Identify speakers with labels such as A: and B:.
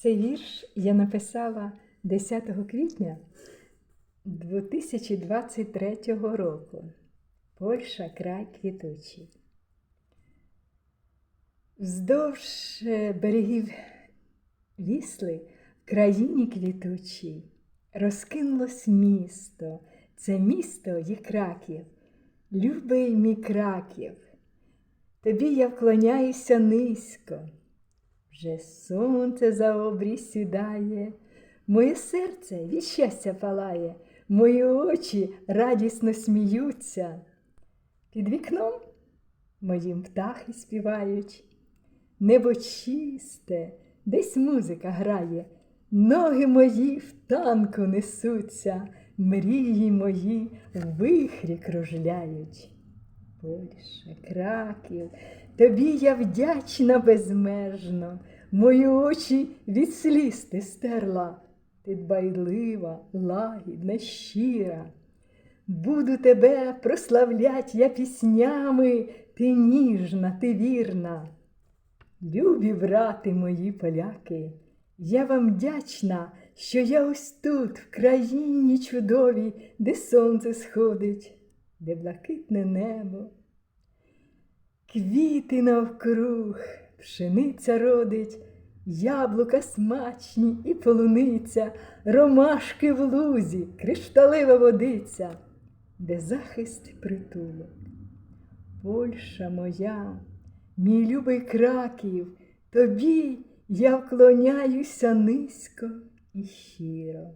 A: Цей вірш я написала 10 квітня 2023 року. Польща край квітучий. Вздовж е, берегів вісли в країні квітучій розкинулось місто. Це місто є Краків. Любий мій Краків, тобі я вклоняюся низько. Вже сонце за обрій сідає, моє серце від щастя палає, мої очі радісно сміються. Під вікном моїм птахи співають, небо чисте, десь музика грає, ноги мої в танку несуться, мрії мої в вихрі кружляють. Польща, Краків, тобі я вдячна безмежно, мої очі від сліз ти стерла, ти дбайлива, лагідна, щира. Буду тебе прославлять я піснями, ти ніжна, ти вірна. Любі брати мої поляки, я вам вдячна, що я ось тут, в країні чудовій, де сонце сходить, де блакитне небо. Квіти навкруг, пшениця родить, яблука смачні і полуниця, ромашки в лузі, кришталева водиця, де захист притулок. Польща моя, мій любий краків, тобі я вклоняюся низько і щиро.